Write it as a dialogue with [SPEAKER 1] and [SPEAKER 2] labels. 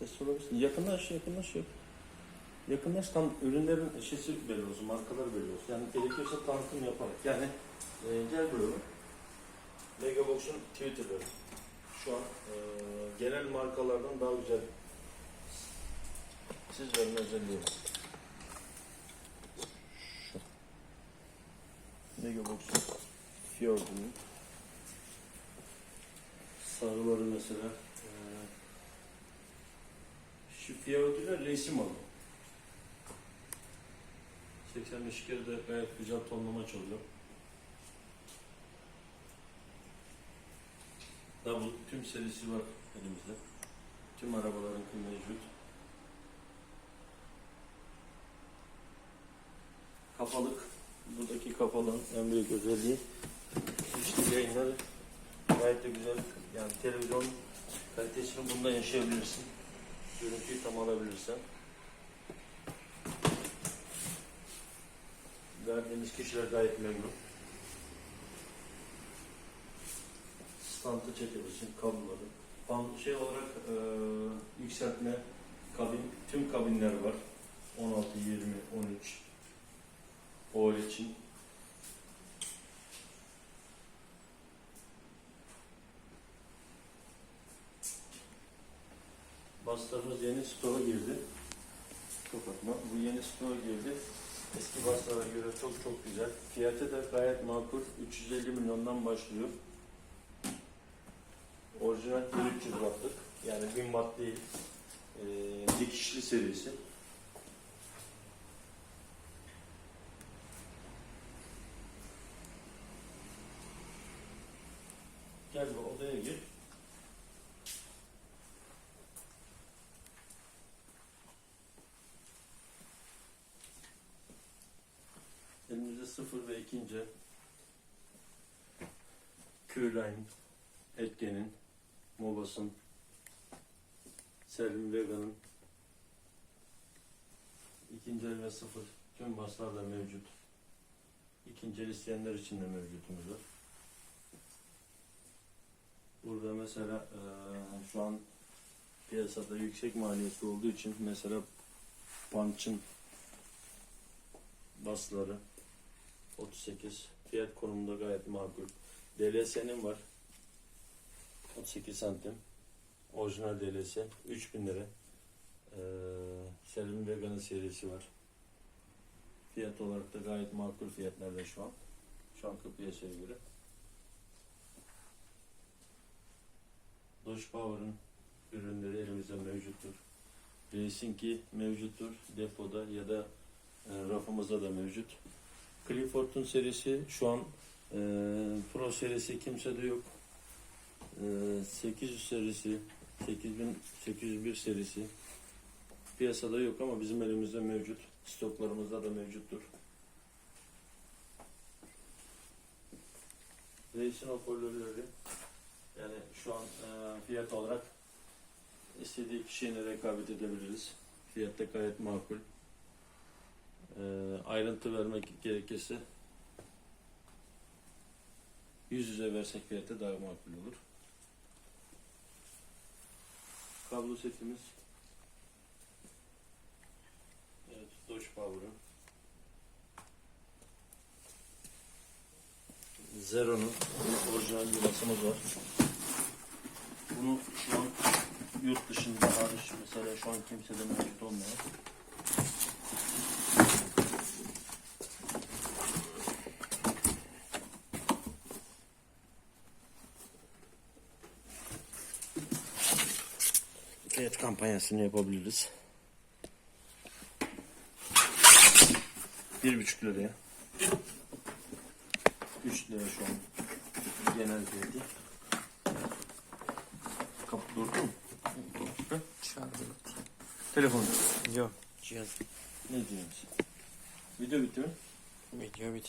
[SPEAKER 1] Ses olabilirsin. Yakınlaş, yakınlaş, yak- yakınlaş tam ürünlerin şeysi belli olsun, markalar belli olsun. Yani gerekiyorsa tanıtım yaparak. Yani e, gel buraya. Megabox'un Twitter'ları. Şu an e, genel markalardan daha güzel siz verme özelliği. Şu. Megabox'un Fjord'unun sarıları mesela e, şu Fjord'uyla Lacey malı. 85 kere de gayet güzel tonlama çalıyor. Bu tüm serisi var elimizde. Tüm arabaların mevcut. Kafalık. Buradaki kafalığın en büyük özelliği işte yayınları gayet de güzel. Yani televizyon kalitesini bunda yaşayabilirsin. Görüntüyü tam alabilirsen. Verdiğimiz kişiler gayet memnun. Stantı çekebilirsin, kabloları. Fan şey olarak e, yükseltme kabin, tüm kabinler var. 16, 20, 13 OL için. Baslarımız yeni stoğa girdi. Kapatma. Bu yeni stoğa girdi. Eski baslara göre çok çok güzel. Fiyatı da gayet makul. 350 milyondan başlıyor. Orijinal 1300 wattlık. Yani 1000 watt değil. Ee, dikişli serisi. Gel bu odaya gir. Elimizde sıfır ve ikinci Q-Line, Etken'in, Mobas'ın, Selvin Vega'nın ikinci ve sıfır tüm baslar da mevcut. İkinci el isteyenler için de mevcutumuz var. Burada mesela eee, şu an piyasada yüksek maliyeti olduğu için mesela Punch'ın basları 38 fiyat konumunda gayet makul. DLS'nin var. 38 santim. Orijinal DLS 3000 lira. Ee, Selim Vega'nın serisi var. Fiyat olarak da gayet makul fiyatlarda şu an. Şu anki piyasaya göre. Dodge Power'ın ürünleri elimizde mevcuttur. Racing'i mevcuttur. Depoda ya da e, rafımızda da mevcut. Clifford'un serisi şu an e, Pro serisi kimsede yok. E, 800 serisi, 8801 serisi piyasada yok ama bizim elimizde mevcut. Stoklarımızda da mevcuttur. Reisin hoparlörleri yani şu an e, fiyat olarak istediği kişiye rekabet edebiliriz. Fiyat da gayet makul. E, ayrıntı vermek gerekirse yüz yüze versek fiyatı daha makul olur. Kablo setimiz Evet, Dodge Power'ın Zero'nun orijinal yuvasımız var. Bunu şu an yurt dışında hariç mesela şu an kimsede mevcut olmayan fiyat kampanyasını yapabiliriz. Bir buçuk liraya. Üç lira şu an genel fiyatı. Kapı durdu mu? Hı?
[SPEAKER 2] Çaldı.
[SPEAKER 1] Telefon.
[SPEAKER 2] Yok. Cihaz.
[SPEAKER 1] Ne diyorsun? Video bitti mi?
[SPEAKER 2] Video bit.